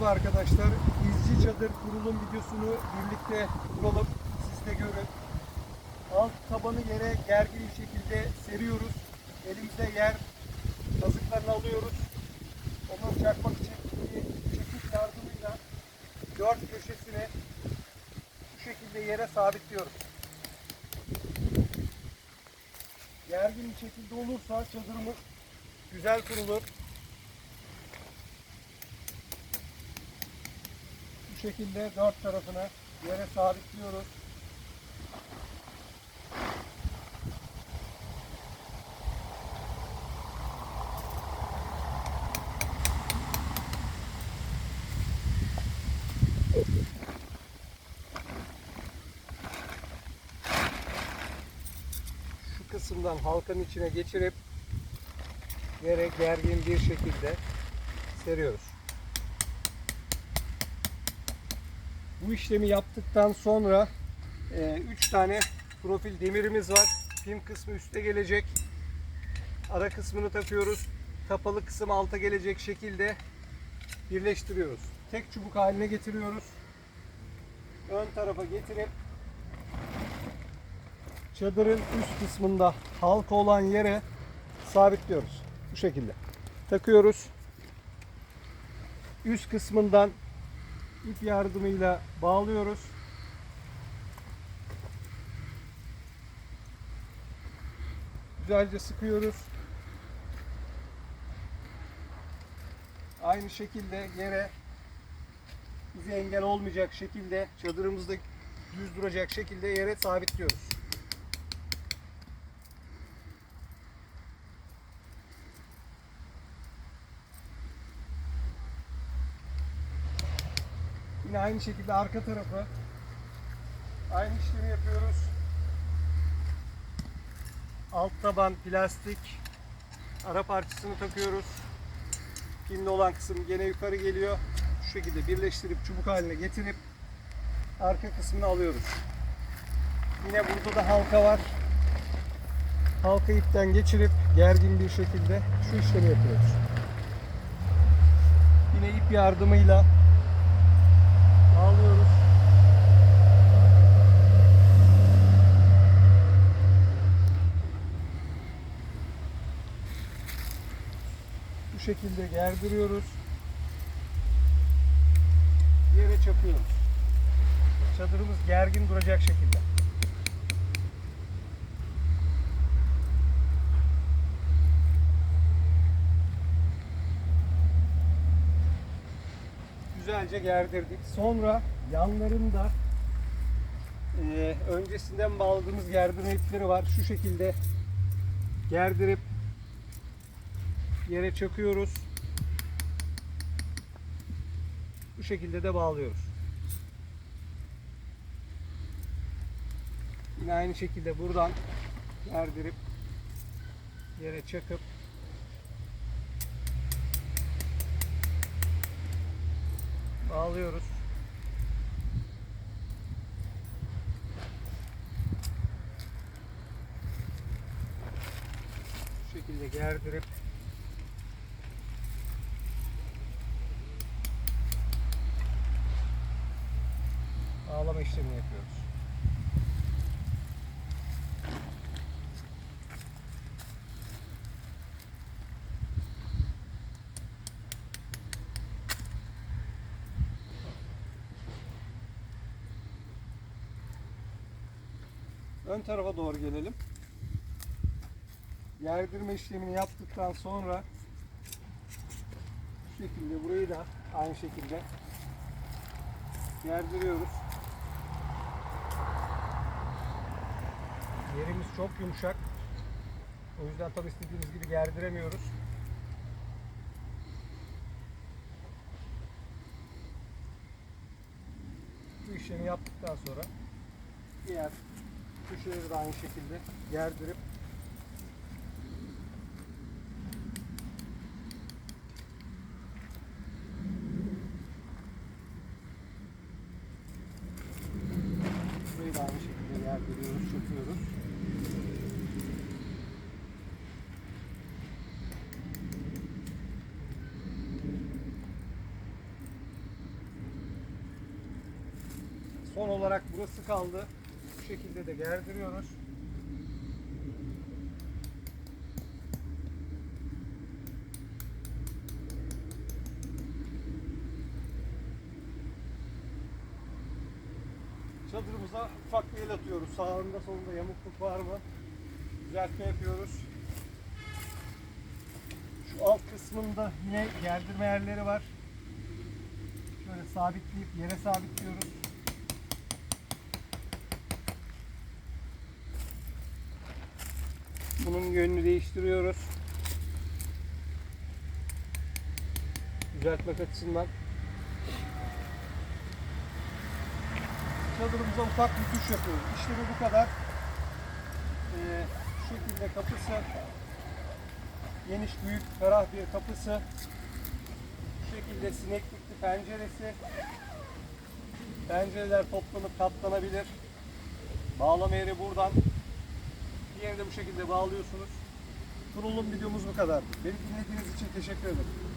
Merhaba arkadaşlar. İzci çadır kurulum videosunu birlikte kuralım. Siz de görün. Alt tabanı yere gergin bir şekilde seriyoruz. Elimizde yer kazıklarını alıyoruz. Onları çakmak için bir çekik yardımıyla dört köşesini bu şekilde yere sabitliyoruz. Gergin bir şekilde olursa çadırımız güzel kurulur. Bu şekilde dört tarafını yere sabitliyoruz. Şu kısımdan halkanın içine geçirip yere gergin bir şekilde seriyoruz. Bu işlemi yaptıktan sonra 3 tane profil demirimiz var. Pim kısmı üste gelecek. Ara kısmını takıyoruz. Kapalı kısım alta gelecek şekilde birleştiriyoruz. Tek çubuk haline getiriyoruz. Ön tarafa getirip çadırın üst kısmında halka olan yere sabitliyoruz. Bu şekilde. Takıyoruz. Üst kısmından ip yardımıyla bağlıyoruz. Güzelce sıkıyoruz. Aynı şekilde yere bize engel olmayacak şekilde çadırımızda düz duracak şekilde yere sabitliyoruz. Yine aynı şekilde arka tarafı aynı işlemi yapıyoruz. Alt taban plastik ara parçasını takıyoruz. Pimli olan kısım gene yukarı geliyor. Şu şekilde birleştirip çubuk haline getirip arka kısmını alıyoruz. Yine burada da halka var. Halka ipten geçirip gergin bir şekilde şu işlemi yapıyoruz. Yine ip yardımıyla Bağlıyoruz. Bu şekilde gerdiriyoruz. Yere çakıyoruz. Çadırımız gergin duracak şekilde. güzelce gerdirdik. Sonra yanlarında e, öncesinden bağladığımız gerdirme ipleri var. Şu şekilde gerdirip yere çakıyoruz. Bu şekilde de bağlıyoruz. Yine aynı şekilde buradan gerdirip yere çakıp bağlıyoruz. Bu şekilde gerdirip bağlama işlemini yapıyoruz. Ön tarafa doğru gelelim. Gerdirme işlemini yaptıktan sonra şu şekilde burayı da aynı şekilde gerdiriyoruz. Yerimiz çok yumuşak. O yüzden tabi istediğimiz gibi gerdiremiyoruz. Bu işlemi yaptıktan sonra diğer köşeleri de aynı şekilde gerdirip burayı aynı şekilde gerdiriyoruz, çöküyoruz. Son olarak burası kaldı. Bu şekilde de gerdiriyoruz. Çadırımıza ufak bir el atıyoruz. Sağında solunda yamukluk var mı? Düzeltme yapıyoruz. Şu alt kısmında yine gerdirme yerleri var. Şöyle sabitleyip yere sabitliyoruz. Bunun yönünü değiştiriyoruz. Düzeltmek açısından. Çadırımıza ufak bir tuş yapıyoruz. İşlemi bu kadar. Ee, şu şekilde kapısı geniş, büyük, ferah bir kapısı. Bu şekilde sineklikli penceresi. Pencereler toplanıp katlanabilir. Bağlama yeri buradan. Diğerini de bu şekilde bağlıyorsunuz. Kurulum videomuz bu kadar. Beni dinlediğiniz için teşekkür ederim.